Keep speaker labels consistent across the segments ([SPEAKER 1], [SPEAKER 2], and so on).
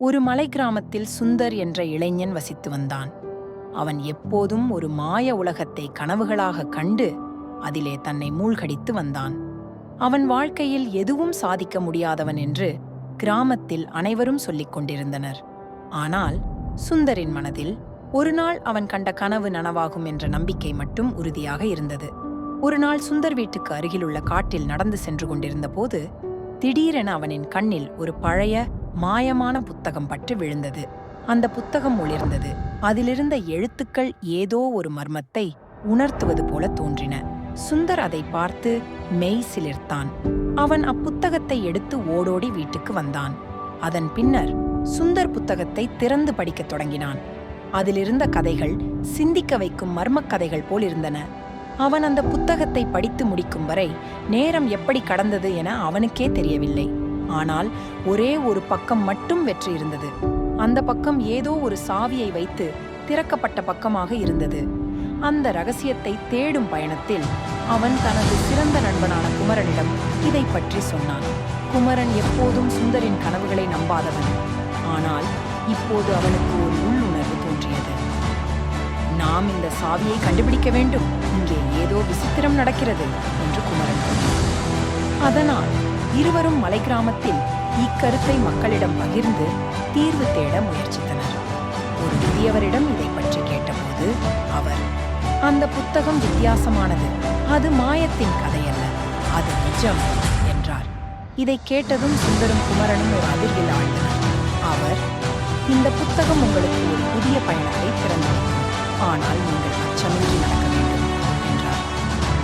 [SPEAKER 1] ஒரு மலை கிராமத்தில் சுந்தர் என்ற இளைஞன் வசித்து வந்தான். அவன் எப்போதும் ஒரு மாய உலகத்தை கனவுகளாக கண்டு அதிலே தன்னை மூழ்கடித்து வந்தான். அவன் வாழ்க்கையில் எதுவும் சாதிக்க முடியாதவன் என்று கிராமத்தில் அனைவரும் சொல்லிக் கொண்டிருந்தனர். ஆனால் சுந்தரின் மனதில் ஒரு நாள் அவன் கண்ட கனவு நனவாகும் என்ற நம்பிக்கை மட்டும் உறுதியாக இருந்தது. ஒரு நாள் சுந்தர் வீட்டுக்கு அருகிலுள்ள காட்டில் நடந்து சென்று கொண்டிருந்த போது திடீரென அவனின் கண்ணில் ஒரு பழைய மாயமான புத்தகம் பற்றி விழுந்தது. அந்த புத்தகம் ஒளிர்ந்தது. அதிலிருந்த எழுத்துக்கள் ஏதோ ஒரு மர்மத்தை உணர்த்துவது போல தோன்றின. சுந்தர் அதை பார்த்து மெய் சிலிர்த்தான். அவன் அப்புத்தகத்தை எடுத்து ஓடோடி வீட்டுக்கு வந்தான். அதன் பின்னர் சுந்தர் புத்தகத்தை திறந்து படிக்கத் தொடங்கினான். அதிலிருந்த கதைகள் சிந்திக்க வைக்கும் மர்மக் கதைகள் போல் இருந்தன. அவன் அந்த புத்தகத்தை படித்து முடிக்கும் வரை நேரம் எப்படி கடந்தது என அவனுக்கே தெரியவில்லை. ஆனால் ஒரே ஒரு பக்கம் மட்டும் வெற்றி இருந்தது. அந்த பக்கம் ஏதோ ஒரு சாவியை வைத்து திறக்கப்பட்ட பக்கமாக இருந்தது. அந்த ரகசியத்தை தேடும் பயணத்தில் அவன் தனது சிறந்த நண்பனான குமரனிடம் இதை பற்றி சொன்னான். குமரன் எப்போதும் சுந்தரின் கனவுகளை நம்பாதவன். ஆனால் இப்போது அவனுக்கு ஒரு உள்ளுணர்வு தோன்றியது. நாம் இந்த சாவியை கண்டுபிடிக்க வேண்டும். இங்கே ஏதோ விசித்திரம் நடக்கிறது என்று குமரன் அதனால் இருவரும் மலை கிராமத்தில் இக்கருத்தை மக்களிடம் பகிர்ந்து தீர்வு தேட முயற்சித்தனர். ஒரு முதியவரிடம் இதை பற்றி கேட்டபோது அவர் அந்த புத்தகம் வித்தியாசமானது. அது மாயத்தின் கதையல்ல. அது நிஜம் என்றார். இதை கேட்டதும் சுந்தரும் குமரனும் ஒரு அதிர்வில் ஆழ்ந்தனர். அவர் இந்த புத்தகம் உங்களுக்கு ஒரு புதிய பயணத்தை திறந்து ஆனால் நீங்கள் அச்சமின்றி நடக்க வேண்டும் என்றார்.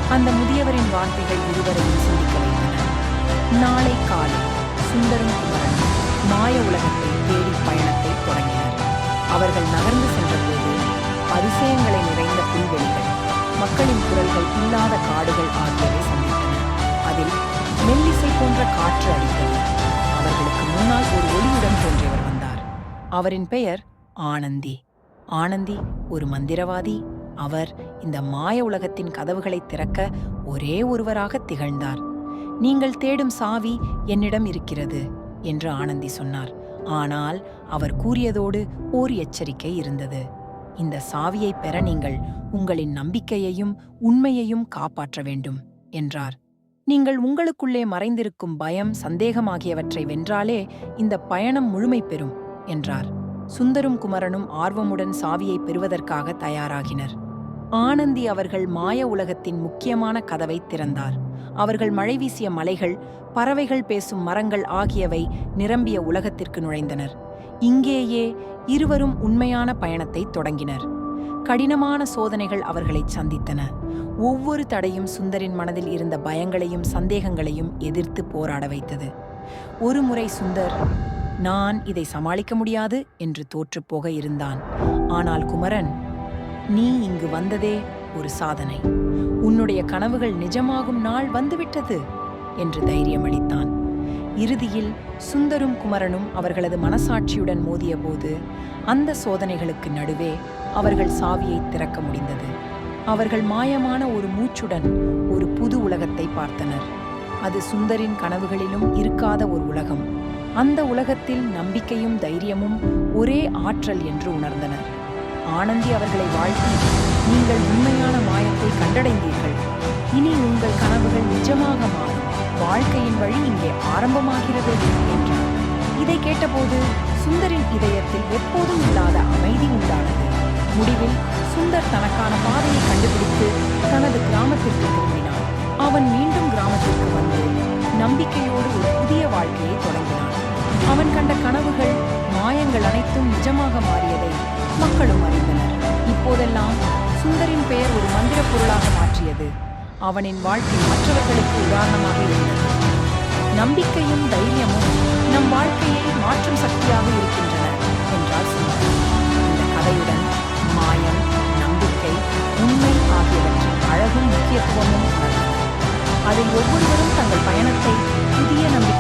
[SPEAKER 1] அந்த முதியவரின் வார்த்தைகள் இருவரையும் சிந்திக்க நாளை காலை சுந்தரம் குமரன் மாய உலகத்தை தேடி பயணத்தை தொடங்கினர். அவர்கள் நகர்ந்து சென்றபோது அதிசயங்களை நிறைந்த புல்வெளிகள் மக்களின் குரல்கள் இல்லாத காடுகள் ஆகியவை சந்தித்தன. அதில் மெல்லிசை போன்ற காற்று அடித்தது. அவர்களுக்கு முன்னால் ஒரு ஒளியுடன் தோன்றியவர் வந்தார். அவரின் பெயர் ஆனந்தி. ஆனந்தி ஒரு மந்திரவாதி. அவர் இந்த மாய உலகத்தின் கதவுகளை திறக்க ஒரே ஒருவராக திகழ்ந்தார். நீங்கள் தேடும் சாவி என்னிடம் இருக்கிறது என்று ஆனந்தி சொன்னார். ஆனால் அவர் கூறியதோடு ஓர் எச்சரிக்கை இருந்தது. இந்த சாவியை பெற நீங்கள் உங்களின் நம்பிக்கையையும் உண்மையையும் காப்பாற்ற வேண்டும் என்றார். நீங்கள் உங்களுக்குள்ளே மறைந்திருக்கும் பயம் சந்தேகம் ஆகியவற்றை வென்றாலே இந்த பயணம் முழுமை பெறும் என்றார். சுந்தரும் குமரனும் ஆர்வமுடன் சாவியை பெறுவதற்காக தயாராகினர். ஆனந்தி அவர்கள் மாய உலகத்தின் முக்கியமான கதவை திறந்தார். அவர்கள் மழை வீசிய மலைகள் பறவைகள் பேசும் மரங்கள் ஆகியவை நிரம்பிய உலகத்திற்கு நுழைந்தனர். இங்கேயே இருவரும் உண்மையான பயணத்தை தொடங்கினர். கடினமான சோதனைகள் அவர்களை சந்தித்தன. ஒவ்வொரு தடையும் சுந்தரின் மனதில் இருந்த பயங்களையும் சந்தேகங்களையும் எதிர்த்து போராட வைத்தது. ஒரு முறை சுந்தர் நான் இதை சமாளிக்க முடியாது என்று தோற்றுப்போக இருந்தான். ஆனால் குமரன் நீ இங்கு வந்ததே ஒரு சாதனை. உன்னுடைய கனவுகள் நிஜமாகும் நாள் வந்துவிட்டது என்று தைரியம் அளித்தான் இறுதியில் சுந்தரும் குமரனும் அவர்களது மனசாட்சியுடன் மோதியபோது அந்த சோதனைகளுக்கு நடுவே அவர்கள் சாவியை திறக்க முடிந்தது. அவர்கள் மாயமான ஒரு மூச்சுடன் ஒரு புது உலகத்தை பார்த்தனர். அது சுந்தரின் கனவுகளிலும் இருக்காத ஒரு உலகம். அந்த உலகத்தில் நம்பிக்கையும் தைரியமும் ஒரே ஆற்றல் என்று உணர்ந்தனர். ஆனந்தி அவர்களை வாழ்த்தி நீங்கள் உண்மையான மாயத்தை கண்டடைந்தீர்கள். இனி உங்கள் கனவுகள் நிஜமாக மாறும். வாழ்க்கையின் வழி இங்கே ஆரம்பமாகிறது என்றார். இதை கேட்டபோது சுந்தரின் இதயத்தில் எப்போதும் இல்லாத அமைதி உண்டானது. முடிவில் சுந்தர் தனக்கான பாதையை கண்டுபிடித்து தனது கிராமத்திற்கு திரும்பினான் அவன் மீண்டும் கிராமத்திற்கு வந்து நம்பிக்கையோடு ஒரு புதிய வாழ்க்கையை தொடங்கினான். அவன் கண்ட கனவுகள் மாயங்கள் அனைத்தும் நிஜமாக மாறியதை மக்களும் அறிந்தனர். இப்போதெல்லாம் சுந்தரின் பெயர் ஒரு மந்திர பொருளாக மாற்றியது. அவனின் வாழ்க்கை மற்றவர்களுக்கு உதாரணமாக இருந்தது. நம்பிக்கையும் தைரியமும் நம் வாழ்க்கையை மாற்றும் சக்தியாக இருக்கின்றன என்றார் சுந்தர். இந்த கதையுடன் மாயம் நம்பிக்கை உண்மை ஆகியவற்றின் அழகும் முக்கியத்துவமும் அதில் ஒவ்வொருவரும் தங்கள் பயணத்தை புதிய நம்பிக்கை